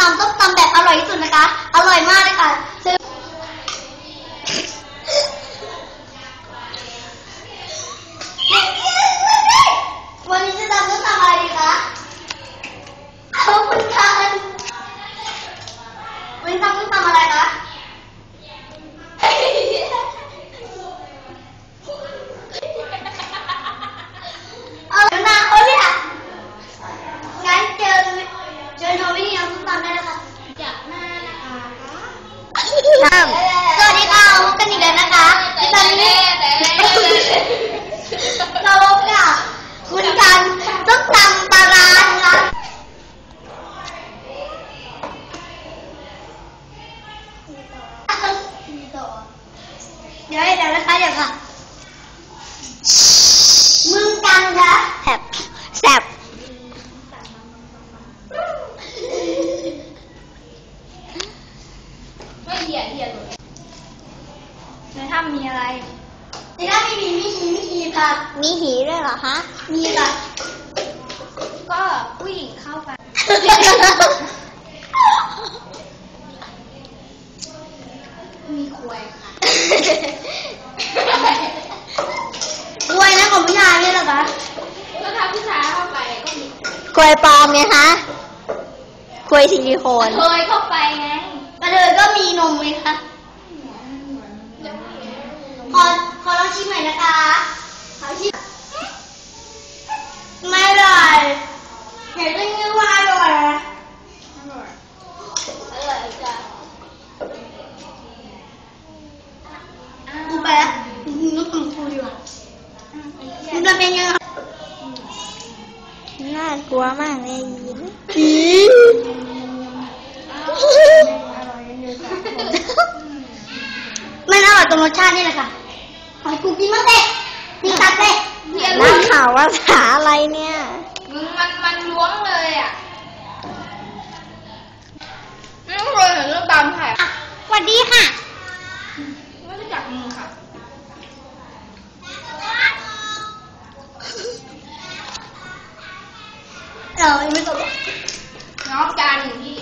ตำต้มตำแบบอร่อยที่สุดนะคะ อร่อยมากเลยค่ะซื้อวันนี้จะทำต้มตำอะไรดีคะขอบคุณค่ะวันนี้ทำต้มตำอะไรคะ เอาหน้าเขาเนี่ยงั้นเจอเจอโนวินีน้ำส้มตำได้แล้วค่ะจากหน้านะคะ สวัสดีค่ะพบกันอีกแล้วนะคะดิฉันนี่เราพบกับคุณกันส้มตำปลาร้านะคะเดี๋ยวเดี๋ยวนะคะเดี๋ยวค่ะมึงกันคะแซบแซบ ไม่เหยียดเหยียดเลย ในถ้ำมีอะไรในด้านไม่มีไม่มีไม่มีค่ะมีหีด้วยเหรอคะมีค่ะก็ผู้หญิงเข้าไป มีควยค่ะรวยนะของผู้ชายเนี่ยเหรอคะแล้วถ้าผู้ชายเข้าไปก็มีกล้วยปลอมไงคะกล้วยซิลิโคนเคยเข้าไปไงกระเทยก็มีนมไหมคะขอข อลองชิมหน่อยนะคะขอชิมไม่อร่อยเห็นได้ยินว่าอร่อยนะอร่อยอร่อยจ้ะกูไปแล้วนึกถึงกูดีกว่ามันจะเป็นยังไงน่ากลัวมากเลยยิน มันอร่อยตรงรสชาตินี่แหละค่ะขอให้กูกินมากเลยนี่ตัดเลย นักข่าวว่า ภาษาอะไรเนี่ย มึงมันมันล้วงเลยอะไม่เคยเห็นเรื่องตามถ่ายสวัสดีค่ะ ไม่รู้จักมึงค่ะเออยังไม่จบหรอกน้องจานหนึ่งที่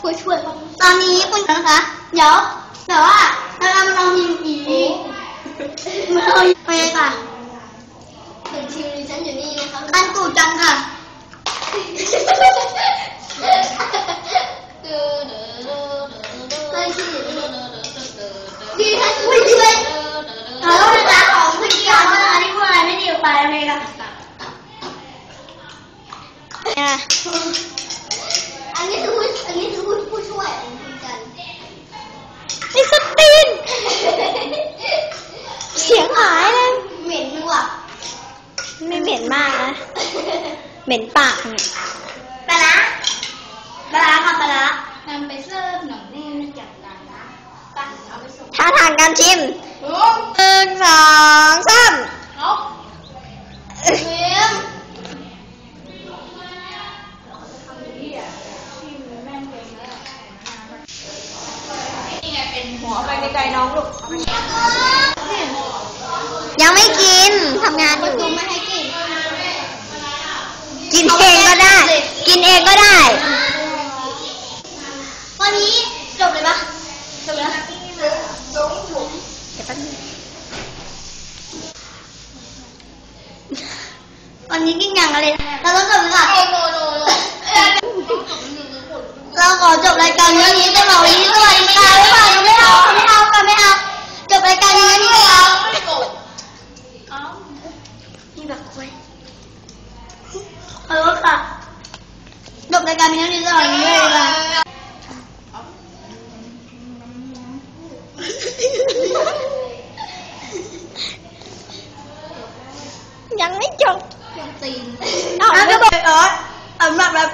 ผู้ช่วยตอนนี้คุณนะคะ เดี๋ยวแต่ว่า เราทำลองยิงผีมาเอาไปเลยค่ะถึงคิวดิฉันอยู่นี่นะคะคันกูจังค่ะเคยคิดอยู่นี่ดีค่ะผู้ช่วยขอโทษนะของคุณเกียวว่าที่พูดอะไรไม่ดีออกไปเลยค่ะเนี่ย อันนี้คือผู้อันนี้คือผู้ผู้ช่วยของคุณกัน ไอ้สตีน เสียงหายเลย เหม็นว่ะ ไม่เหม็นมากนะ เหม็นปากเนี่ยปลาร้าปลาร้าค่ะปลาร้านำไปเสิร์ฟหน่อยนี่ไม่จัดการนะไปเอาไปส่งท่าทางการชิมโอ้หนึ่งสองสามเอาเค็มนี่ไงเป็นหัวไปไกลๆน้องลูกยังไม่กินทำงานอ ประ ยู่ ตูไม่ให้กิน กินเองก็ได้ กินเองก็ได้ วันนี้จบเลยปะจบแล้ว เดี๋ยวแป๊บนึง วัน นี้กินอย่างอะไรเราต้องจบเลยค่ะโนโนโนโนเอ้ยต้องจบหนึ่งหนึ่งคนเราขอจบรายการเรื่องนี้จะบอกวันนี้สวัสดีค่ะบ๊ายบาไม่เอาไม่เอาค่ะไม่เอาจบรายการนี้ค่ะไม่กรธเอานี่แบบคุยขอโทษค่ะจบรายการนี้เรื่องนี้สวัสดีค่ะยังไม่จบ ยังตีนแล้วก็บอกเออสำหรับรา